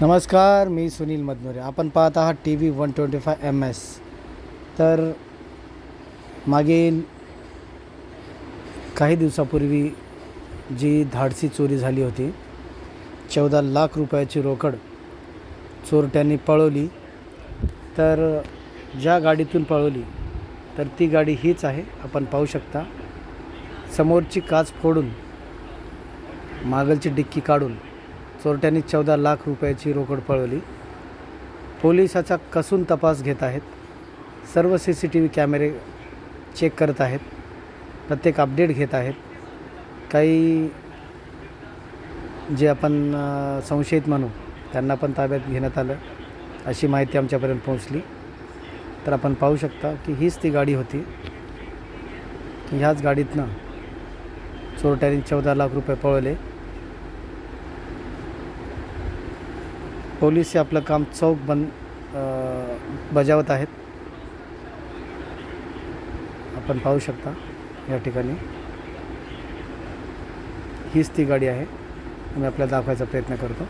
नमस्कार मी सुनील मदनुरे. आपण पाहत आहात T V one twenty five M S. तर मागील काही दिवसापूर्वी जी धाडसी चोरी झाली होती चौदा लाख रुपयाची रोकड चोरट्यांनी पळवली. तर ज्या गाडीतून पळवली तर ती गाडी हीच आहे आपण पाहू शकता. समोरची काच फोडून मागलची डिक्की काढून चोरट्यांनी चौदा लाख रुपयाची रोकड पळवली. पोलिसाचा कसून तपास घेत आहेत. सर्व सी सी टी व्ही कॅमेरे चेक करत आहेत. प्रत्येक अपडेट घेत आहेत. काही जे आपण संशयित म्हणू त्यांना पण ताब्यात घेण्यात आलं. अशी माहिती आमच्यापर्यंत पोहोचली. तर आपण पाहू शकता की हीच ती गाडी होती. की ह्याच गाडीतनं चोरट्यांनी चौदा लाख रुपये पळवले. पोलीस हे आपलं काम चौक बंद बजावत आहेत. आपण पाहू शकता या ठिकाणी. हीच ती गाडी आहे. मी आपल्याला दाखवायचा प्रयत्न करतो.